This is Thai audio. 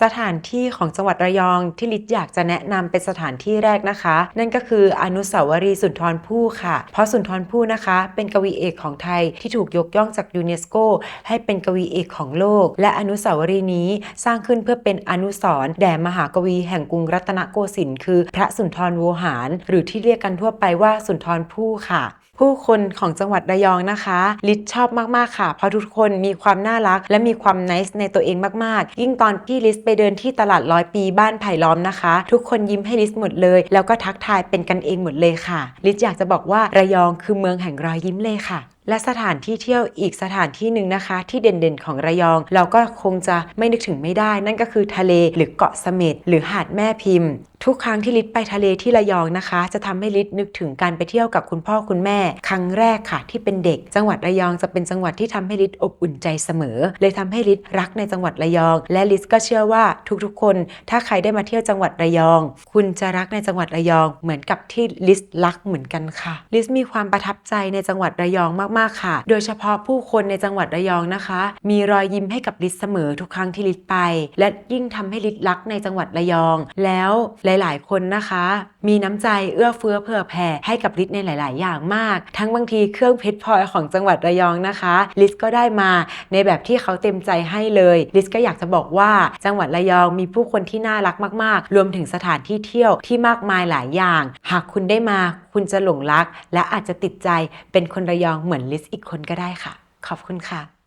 สถานที่ของจังหวัดระยองที่ลิศอยากจะแนะนำเป็นสถานที่แรกนะคะ นั่นก็คืออนุสาวรีย์สุนทรภู่ค่ะ เพราะสุนทรภู่นะคะ เป็นกวีเอกของไทยที่ถูกยกย่องจากยูเนสโก ให้เป็นกวีเอกของโลก และอนุสาวรีย์นี้สร้างขึ้นเพื่อเป็นอนุสรณ์แด่มหากวีแห่งกรุงรัตนโกสินทร์คือ พระสุนทรโวหาร หรือที่เรียกกันทั่วไปว่าสุนทรภู่ค่ะ ผู้คนของจังหวัดระยองนะคะ ลิศชอบมากๆค่ะ เพราะทุกคนมีความน่ารัก และมีความนิสในตัวเองมากๆ ยิ่งตอนพี่ลิศไปเดินที่ตลาดร้อยปีบ้านไผ่ล้อมนะคะ ทุกคนยิ้มให้ลิศหมดเลย แล้วก็ทักทายเป็นกันเองหมดเลยค่ะ ลิศอยากจะบอกว่าระยองคือเมืองแห่งรอยยิ้มเลยค่ะและสถานที่เที่ยวอีกสถานที่หนึ่งนะคะ ที่เด่นๆของระยอง เราก็คงจะไม่นึกถึงไม่ได้ นั่นก็คือทะเลหรือเกาะเสม็ดหรือหาดแม่พิมพ์ ทุกครั้งที่ลิศไปทะเลที่ระยองนะคะ จะทำให้ลิศนึกถึงการไปเที่ยวกับคุณพ่อคุณแม่ ครั้งแรกค่ะ ที่เป็นเด็ก จังหวัดระยองจะเป็นจังหวัดที่ทำให้ลิศอบอุ่นใจเสมอ เลยทำให้ลิศรักในจังหวัดระยอง และลิศก็เชื่อว่าทุกๆ คน ถ้าใครได้มาเที่ยวจังหวัดระยอง คุณจะรักในจังหวัดระยองเหมือนกับที่ลิศรักเหมือนกันค่ะลิศมีความประทับใจในจังหวัดระยองมากๆค่ะ โดยเฉพาะผู้คนในจังหวัดระยองนะคะ มีรอยยิ้มให้กับลิศเสมอทุกครั้งที่ลิศไป และยิ่งทำให้ลิศรักในจังหวัดระยอง แล้วหลาย ๆ คนนะคะ มีน้ำใจเอื้อเฟื้อเผื่อแผ่ให้กับลิศในหลาย ๆ อย่างมาก ทั้งบางทีเครื่องเพชรพลอยของจังหวัดระยองนะคะ ลิศก็ได้มาในแบบที่เขาเต็มใจให้เลย ลิศก็อยากจะบอกว่าจังหวัดระยองมีผู้คนที่น่ารักมาก ๆ รวมถึงสถานที่เที่ยวที่มากมายหลายอย่าง หากคุณได้มาคุณจะหลงรัก และอาจจะติดใจเป็นคนระยองเหมือนลิศอีกคนก็ได้ค่ะ ขอบคุณค่ะ